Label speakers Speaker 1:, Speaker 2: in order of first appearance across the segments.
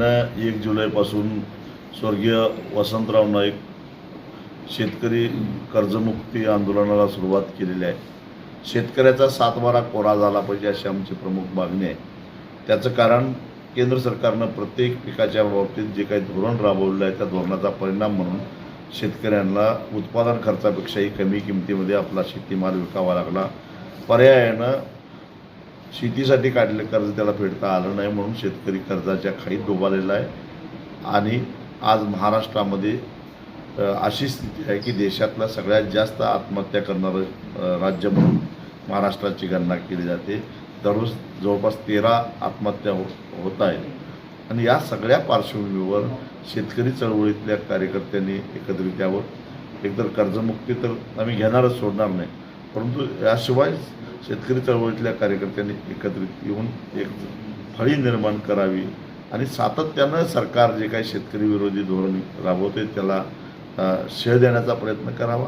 Speaker 1: यांना एक जुलैपासून स्वर्गीय वसंतराव नाईक शेतकरी कर्जमुक्ती आंदोलनाला सुरुवात केलेली आहे. शेतकऱ्याचा सातबारा कोरा झाला पाहिजे अशी आमची प्रमुख मागणी आहे. त्याचं कारण केंद्र सरकारनं प्रत्येक पिकाच्या बाबतीत जे काही धोरण राबवलेलं आहे त्या धोरणाचा परिणाम म्हणून शेतकऱ्यांना उत्पादन खर्चापेक्षाही कमी किमतीमध्ये आपला शेतीमाल विकावा लागला. पर्यायानं शेतीसाठी काढले कर्ज त्याला फेडता आलं नाही म्हणून शेतकरी कर्जाच्या खाईत डोबालेला आहे. आणि आज महाराष्ट्रामध्ये अशी स्थिती आहे की देशातला सगळ्यात जास्त आत्महत्या करणारं राज्य म्हणून महाराष्ट्राची गणना केली जाते. दररोज जवळपास तेरा आत्महत्या हो होत आहेत. आणि या सगळ्या पार्श्वभूमीवर शेतकरी चळवळीतल्या कार्यकर्त्यांनी एकत्रित यावं. एकतर कर्जमुक्ती तर आम्ही घेणारच सोडणार नाही. परंतु याशिवाय शेतकरी चळवळीतल्या कार्यकर्त्यांनी एकत्रित येऊन एक फळी निर्माण करावी आणि सातत्यानं सरकार जे काही शेतकरी विरोधी धोरण राबवते त्याला शेळ देण्याचा प्रयत्न करावा.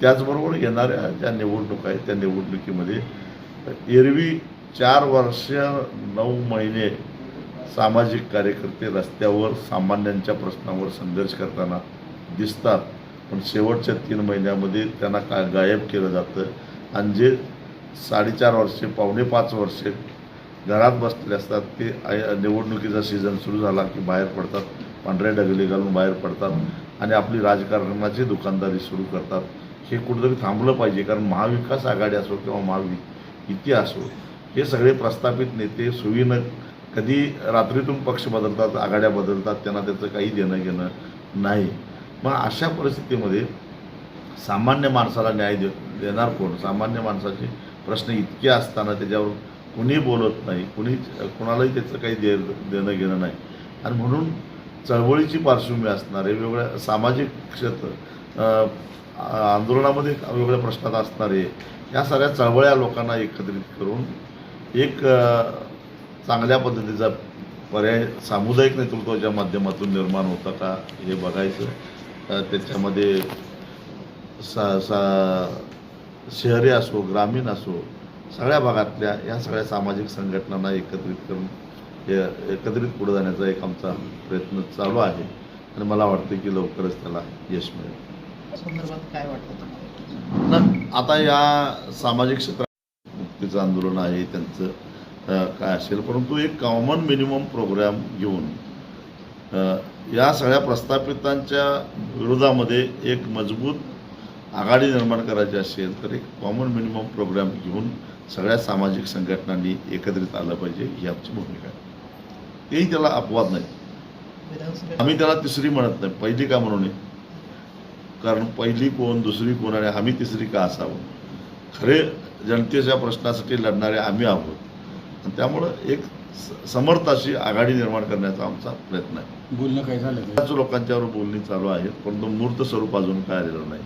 Speaker 1: त्याचबरोबर येणाऱ्या ज्या निवडणुका आहेत त्या निवडणुकीमध्ये एरवी चार वर्ष नऊ महिने सामाजिक कार्यकर्ते रस्त्यावर सामान्यांच्या प्रश्नावर संघर्ष करताना दिसतात. पण शेवटच्या तीन महिन्यामध्ये त्यांना का गायब केलं जातं? आणि जे साडेचार वर्षे पावणे पाच वर्षे घरात बसलेले असतात. ते निवडणुकीचा सीझन सुरू झाला की बाहेर पडतात. पांढऱ्या डगले घालून बाहेर पडतात आणि आपली राजकारणाची दुकानदारी सुरू करतात. हे कुठंतरी थांबलं पाहिजे कारण महाविकास आघाडी असो किंवा महायुती असो हे सगळे प्रस्थापित नेते सुईनं कधी रात्रीतून पक्ष बदलतात आघाड्या बदलतात त्यांना त्याचं काही देणं घेणं नाही. मग अशा परिस्थितीमध्ये सामान्य माणसाला न्याय दे देणार कोण? सामान्य माणसाचे प्रश्न इतके असताना त्याच्यावर कुणी बोलत नाही कुणी कुणालाही त्याचं काही दे देणं घेणं नाही. आणि म्हणून चळवळीची पार्श्वभूमी असणारे वेगवेगळ्या सामाजिक क्षेत्र आंदोलनामध्ये वेगवेगळ्या प्रश्नात असणारे या सगळ्या चळवळ्या लोकांना एकत्रित करून एक चांगल्या पद्धतीचा पर्याय सामुदायिक नेतृत्वाच्या माध्यमातून निर्माण होता का हे बघायचं. त्याच्यामध्ये सा सा शहरी असो ग्रामीण असो सगळ्या भागातल्या या सगळ्या सामाजिक संघटनांना एकत्रित करून एकत्रित पुढे जाण्याचा एक आमचा प्रयत्न चालू आहे. आणि मला वाटतं की लवकरच त्याला यश मिळेल.
Speaker 2: संदर्भात काय वाटतं
Speaker 1: न आता या सामाजिक क्षेत्रात मुक्तीचं आंदोलन आहे त्यांचं काय असेल परंतु एक कॉमन मिनिमम प्रोग्राम घेऊन या सगळ्या प्रस्थापितांच्या विरोधामध्ये एक मजबूत आघाडी निर्माण करायची असेल तर एक कॉमन मिनिमम प्रोग्राम घेऊन सगळ्या सामाजिक संघटनांनी एकत्रित आलं पाहिजे ही आमची भूमिका आहे. तेही त्याला अपवाद नाही. आम्ही त्याला तिसरी म्हणत नाही पहिली का म्हणू नये? कारण पहिली कोण दुसरी कोण आणि आम्ही तिसरी का असावं? खरे जनतेच्या प्रश्नासाठी लढणारे आम्ही आहोत. आणि त्यामुळं एक स- समर्थ अशी आघाडी निर्माण करण्याचा आमचा प्रयत्न आहे.
Speaker 3: बोलणं काय झालं?
Speaker 1: लोकांच्यावर बोलणी चालू आहेत परंतु मूर्त स्वरूप अजून काय आलेलं नाही.